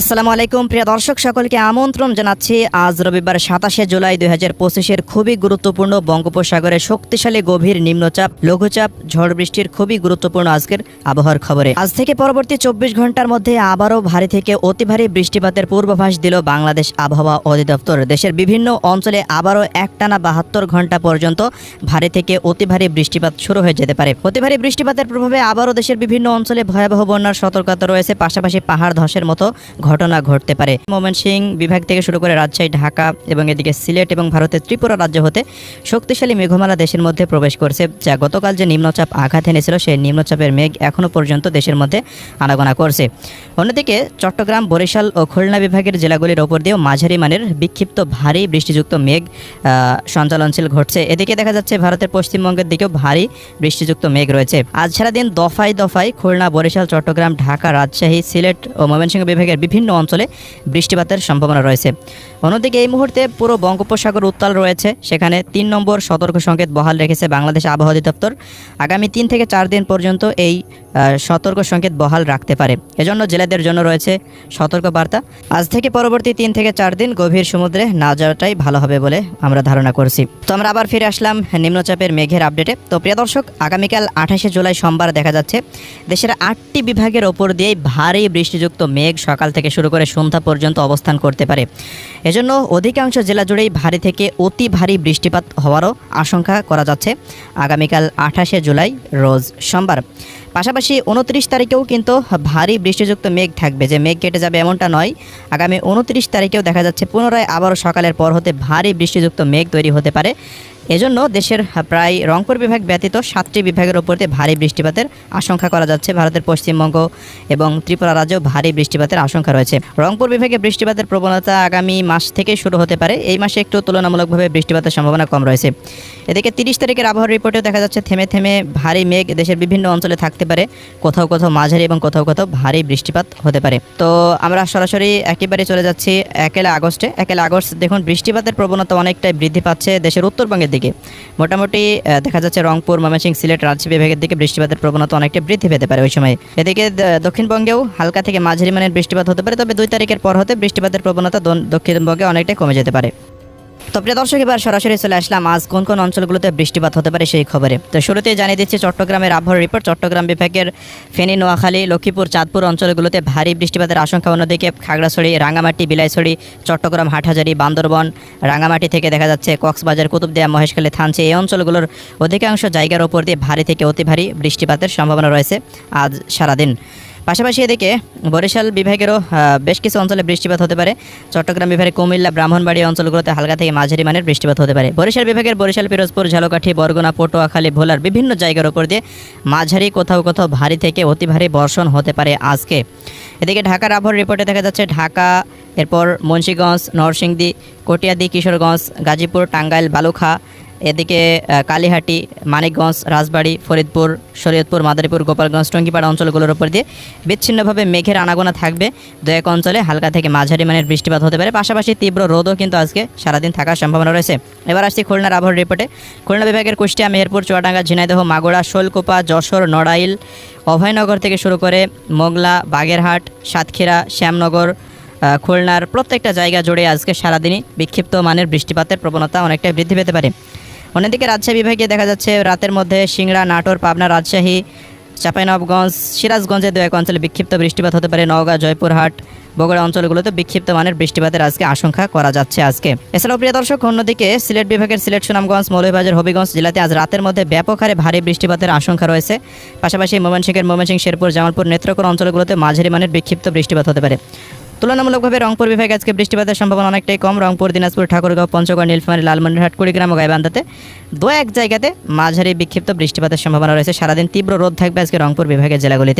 আসসালামু আলাইকুম, প্রিয় দর্শক, সকলকে আমন্ত্রণ জানাচ্ছি। আজ রবিবার সাতাশে জুলাই দুই হাজার পঁচিশের খুবই গুরুত্বপূর্ণ বঙ্গোপসাগরে শক্তিশালী গভীর নিম্নচাপ, লঘুচাপ, ঝড় বৃষ্টির খুবই গুরুত্বপূর্ণ আজকের আবহাওয়ার খবরে। আজ থেকে পরবর্তী চব্বিশ ঘণ্টার মধ্যে আবারও ভারী থেকে অতি ভারী বৃষ্টিপাতের পূর্বাভাস দিল বাংলাদেশ আবহাওয়া অধিদপ্তর। দেশের বিভিন্ন অঞ্চলে আবারও একটানা বাহাত্তর ঘণ্টা পর্যন্ত ভারী থেকে অতি ভারী বৃষ্টিপাত শুরু হয়ে যেতে পারে। অতি ভারী বৃষ্টিপাতের প্রভাবে আবারও দেশের বিভিন্ন অঞ্চলে ভয়াবহ বন্যার সতর্কতা রয়েছে, পাশাপাশি পাহাড় ধসের মতো ঘটনা ঘটতে পারে। ময়মনসিং বিভাগ থেকে শুরু করে রাজশাহী, ঢাকা এবং এদিকে সিলেট এবং ভারতের ত্রিপুরা রাজ্য হতে শক্তিশালী মেঘমালা দেশের মধ্যে প্রবেশ করছে, যা গতকাল যে নিম্নচাপ আঘাত এনেছিল, সেই নিম্নচাপের মেঘ এখনও পর্যন্ত দেশের মধ্যে আনাগোনা করছে। অন্যদিকে চট্টগ্রাম, বরিশাল ও খুলনা বিভাগের জেলাগুলির ওপর দিয়েও মাঝারি মানের বিক্ষিপ্ত ভারী বৃষ্টিযুক্ত মেঘ সঞ্চালনশীল ঘটছে। এদিকে দেখা যাচ্ছে ভারতের পশ্চিমবঙ্গের দিকেও ভারী বৃষ্টিযুক্ত মেঘ রয়েছে। আজ সারাদিন দফায় দফায় খুলনা, বরিশাল, চট্টগ্রাম, ঢাকা, রাজশাহী, সিলেট ও ময়মনসিংহ বিভাগের বিভিন্ন অঞ্চলে বৃষ্টিপাতের সম্ভাবনা রয়েছে। অন্যদিকে এই মুহূর্তে পুরো বঙ্গোপসাগর উত্তাল রয়েছে। সেখানে তিন নম্বর সতর্ক সংকেত বহাল রেখেছে বাংলাদেশ আবহাওয়া অধিদপ্তর। আগামী তিন থেকে চার দিন পর্যন্ত এই সতর্ক সংকেত বহাল রাখতে পারে। এজন্য জেলেদের জন্য রয়েছে সতর্ক বার্তা আজ থেকে পরবর্তী তিন থেকে চার দিন গভীর সমুদ্রে না যাওয়াটাই ভালো হবে বলে আমরা ধারণা করছি। তো আমরা আবার ফিরে আসলাম নিম্নচাপের মেঘের আপডেটে। তো প্রিয় দর্শক, আগামীকাল আঠাশে জুলাই সোমবার দেখা যাচ্ছে, দেশের আটটি বিভাগের ওপর দিয়েই ভারী বৃষ্টিযুক্ত মেঘ সকাল থেকে শুরু করে সন্ধ্যা পর্যন্ত অবস্থান করতে পারে। এজন্য অধিকাংশ জেলা জুড়েই ভারী থেকে অতি ভারী বৃষ্টিপাত হওয়ারও আশঙ্কা করা যাচ্ছে। আগামীকাল আঠাশে জুলাই, রোজ সোমবার। পাশাপাশি উনত্রিশ তারিখেও কিন্তু ভারী বৃষ্টিযুক্ত মেঘ থাকবে। যে মেঘ কেটে যাবে এমনটা নয়, আগামী উনত্রিশ তারিখেও দেখা যাচ্ছে পুনরায় আবারও সকালের পর হতে ভারী বৃষ্টিযুক্ত মেঘ তৈরি হতে পারে। এজন্য দেশের প্রায় রংপুর বিভাগ ব্যতীত সাতটি বিভাগের ওপর দিয়ে ভারী বৃষ্টিপাতের আশঙ্কা করা যাচ্ছে। ভারতের পশ্চিমবঙ্গ এবং ত্রিপুরা রাজ্যেও ভারী বৃষ্টিপাতের আশঙ্কা রয়েছে। রংপুর বিভাগে বৃষ্টিপাতের প্রবণতা আগামী মাস থেকে শুরু হতে পারে। এই মাসে একটু তুলনামূলকভাবে বৃষ্টিপাতের সম্ভাবনা কম রয়েছে। এদিকে তিরিশ তারিখের আবহাওয়ার রিপোর্টেও দেখা যাচ্ছে, থেমে থেমে ভারী মেঘ দেশের বিভিন্ন অঞ্চলে থাকতে পারে। কোথাও কোথাও মাঝারি এবং কোথাও কোথাও ভারী বৃষ্টিপাত হতে পারে। তো আমরা সরাসরি একেবারে চলে যাচ্ছি একেলা আগস্টে। একেলা আগস্ট দেখুন, বৃষ্টিপাতের প্রবণতা অনেকটাই বৃদ্ধি পাচ্ছে দেশের উত্তরবঙ্গের দিকে। মোটামুটি দেখা যাচ্ছে রংপুর, ময়মনসিংহ, সিলেট রাজশাহী বিভাগের দিকে বৃষ্টিপাতের প্রবণতা অনেকটা বৃদ্ধি পেতে পারে ওই সময়। এদিকে দক্ষিণবঙ্গেও হালকা থেকে মাঝারি মানের বৃষ্টিপাত হতে পারে, তবে দুই তারিখের পর হতে বৃষ্টিপাতের প্রবণতা দক্ষিণবঙ্গে অনেকটাই কমে যেতে পারে। তো প্রিয় দর্শক, এবার সরাসরি চলে আসলাম। আজ কোন কোন অঞ্চলগুলোতে বৃষ্টিপাত হতে পারে সেই খবরে। তো শুরুতেই জানিয়ে দিচ্ছি, চট্টগ্রামের আবহাওয়ার রিপোর্ট চট্টগ্রাম বিভাগের ফেনী, নোয়াখালী, লক্ষ্মীপুর, চাঁদপুর অঞ্চলগুলোতে ভারী বৃষ্টিপাতের আশঙ্কা। অন্যদিকে খাগড়াছড়ি, রাঙ্গামাটি, বিলাইছড়ি, চট্টগ্রাম, হাটহাজারি, বান্দরবন, রাঙ্গামাটি থেকে দেখা যাচ্ছে কক্সবাজার, কুতুবদিয়া, মহেশখালী, থানচি এই অঞ্চলগুলোর অধিকাংশ জায়গার ওপর দিয়ে ভারী থেকে অতি ভারী বৃষ্টিপাতের সম্ভাবনা রয়েছে আজ সারাদিন। পাশাপাশি এদিকে বরিশাল বিভাগেরও বেশ কিছু অঞ্চলে বৃষ্টিপাত হতে পারে। চট্টগ্রাম বিভাগের কুমিল্লা ব্রাহ্মণবাড়ি অঞ্চলগুলোতে হালকা থেকে মাঝারি মানের বৃষ্টিপাত হতে পারে। বরিশাল বিভাগের বরিশাল, পিরোজপুর, ঝালকাঠি, বরগুনা পটুয়াখালী ভোলার বিভিন্ন জায়গার উপর দিয়ে মাঝারি, কোথাও কোথাও ভারী থেকে অতি ভারী বর্ষণ হতে পারে আজকে। এদিকে ঢাকার আবহাওয়ার রিপোর্টে দেখা যাচ্ছে, ঢাকা, এরপর মুন্সীগঞ্জ, নরসিংদী, কটিয়াদি, কিশোরগঞ্জ, গাজীপুর, টাঙ্গাইল, বালুখা এদিকে কালীহাটি, মানিকগঞ্জ, রাজবাড়ি, ফরিদপুর, শরীয়তপুর, মাদারীপুর, গোপালগঞ্জ, টঙ্গিপাড়া অঞ্চলগুলোর উপর দিয়ে বিচ্ছিন্নভাবে মেঘের আনাগোনা থাকবে। দু এক অঞ্চলে হালকা থেকে মাঝারি মানের বৃষ্টিপাত হতে পারে। পাশাপাশি তীব্র রোদও কিন্তু আজকে সারাদিন থাকার সম্ভাবনা রয়েছে। এবার আসছি খুলনার আবহাওয়ার রিপোর্টে খুলনা বিভাগের কুষ্টিয়া, মেহেরপুর, চুয়াডাঙ্গা, ঝিনাইদহ, মাগুরা, শোলকোপা, যশোর, নড়াইল, অভয়নগর থেকে শুরু করে মোগলা বাগেরহাট, সাতক্ষীরা, শ্যামনগর খুলনার প্রত্যেকটা জায়গা জুড়ে আজকে সারাদিনই বিক্ষিপ্ত মানের বৃষ্টিপাতের প্রবণতা অনেকটাই বৃদ্ধি পেতে পারে। অন্যদিকে রাজশাহী বিভাগে দেখা যাচ্ছে রাতের মধ্যে সিংড়া, নাটোর, পাবনা, রাজশাহী, চাঁপাইনবাবগঞ্জ, সিরাজগঞ্জে দু এক অঞ্চলে বিক্ষিপ্ত বৃষ্টিপাত হতে পারে, নওগাঁ, জয়পুরহাট, বগুড়া অঞ্চলগুলোতে বিক্ষিপ্ত মানের বৃষ্টিপাতের আজকে আশঙ্কা করা যাচ্ছে আজকে। এছাড়াও প্রিয় দর্শক, অন্যদিকে সিলেট বিভাগের সিলেট, সুনামগঞ্জ, মৌলভীবাজার, হবিগঞ্জ জেলাতে আজ রাতের মধ্যে ব্যাপক হারে ভারী বৃষ্টিপাতের আশঙ্কা রয়েছে। পাশাপাশি ময়মনসিংহের ময়মনসিংহ, শেরপুর, জামালপুর, নেত্রকোনা অঞ্চলগুলোতে মাঝারি মানের বিক্ষিপ্ত বৃষ্টিপাত হতে পারে। তুলনামূলকভাবে রংপুর বিভাগে আজকে বৃষ্টিপাতের সম্ভাবনা অনেকটাই কম। রংপুর, দিনাজপুর, ঠাকুরগাঁও, পঞ্চগড়, নীলফামারী, লালমনিরহাট, কুড়িগ্রাম ও গাইবান্ধাতে দু এক জায়গাতে মাঝারি বিক্ষিপ্ত বৃষ্টিপাতের সম্ভাবনা রয়েছে। সারাদিন তীব্র রোদ থাকবে আজকে রংপুর বিভাগের জেলাগুলিতে।